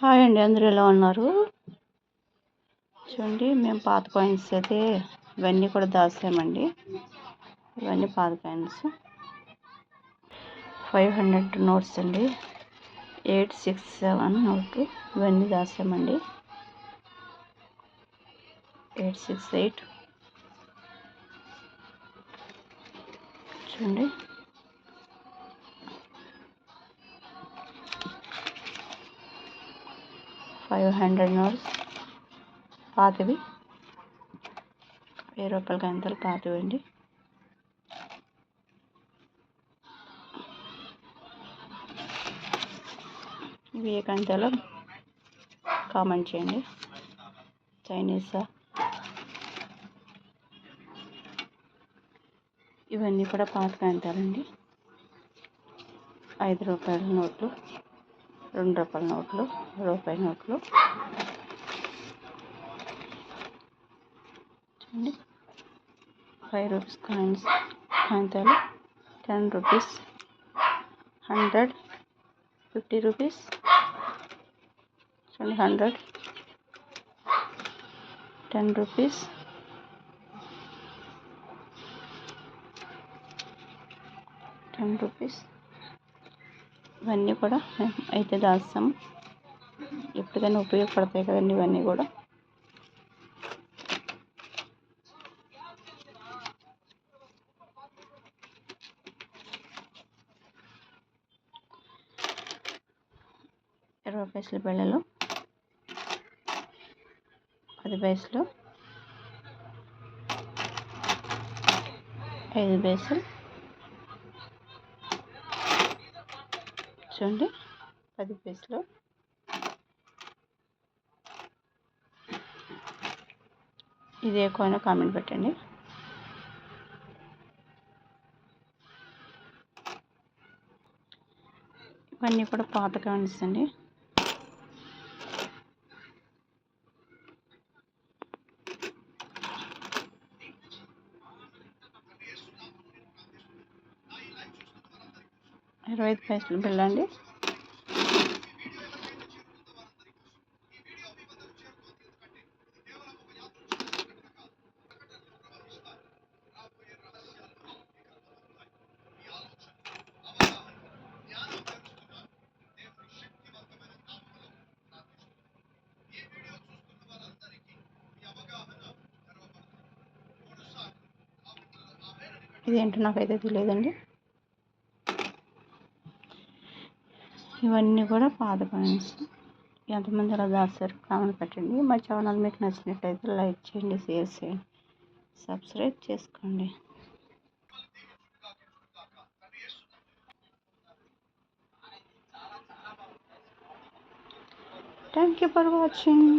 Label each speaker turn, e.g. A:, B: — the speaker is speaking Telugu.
A: హాయ్ అండి అందరూ ఎలా ఉన్నారు? చూడండి మేము పాత కాయిన్స్ అయితే ఇవన్నీ కూడా దాసామండి. ఇవన్నీ పాత కాయిన్స్ ఫైవ్ హండ్రెడ్ నోట్స్ అండి. ఎయిట్ సిక్స్ సెవెన్ నోట్ ఇవన్నీ దాసామండి. ఎయిట్ సిక్స్ ఎయిట్ చూడండి. Five hundred notes. పాతవి. వెయ్యి రూపాయల గంతలు పాతవి అండి ఇవి ఏ కామెంట్ చేయండి. చైనీసా? ఇవన్నీ కూడా పాత కాంతాలండి ఐదు రూపాయల నోట్లు రెండు రూపాయల నోట్లు రూపాయి నోట్లు. చూడండి. ఫైవ్ రూపీస్ కాయిన్స్ కాగితాలు ten rupees. Hundred. Fifty rupees. చూడండి hundred. Ten rupees. Ten rupees. ఇవన్నీ కూడా మేము అయితే దాస్తాము. ఎప్పటికైనా ఉపయోగపడతాయి కదండి ఇవన్నీ కూడా. ఇరవై పైసల బిళ్ళలు పది పైసలు ఐదు పైసలు చూడండి. పది పీసులు. ఇది ఎక్కువైనా కామెంట్ పెట్టండి. ఇవన్నీ కూడా పాత కాయిన్స్ అండి ఇరవై ఐదు పైసలు బిల్ అండి ఇదేంటో నాకైతే తెలియదండి. ఇవన్నీ కూడా పాత కాయిన్స్ ఎంతమంది అలా దాస్తారు? కామెంట్ పెట్టండి. మా ఛానల్ మీకు నచ్చినట్లయితే లైక్ చేయండి షేర్ చేయండి సబ్స్క్రైబ్ చేసుకోండి. Thank you for watching.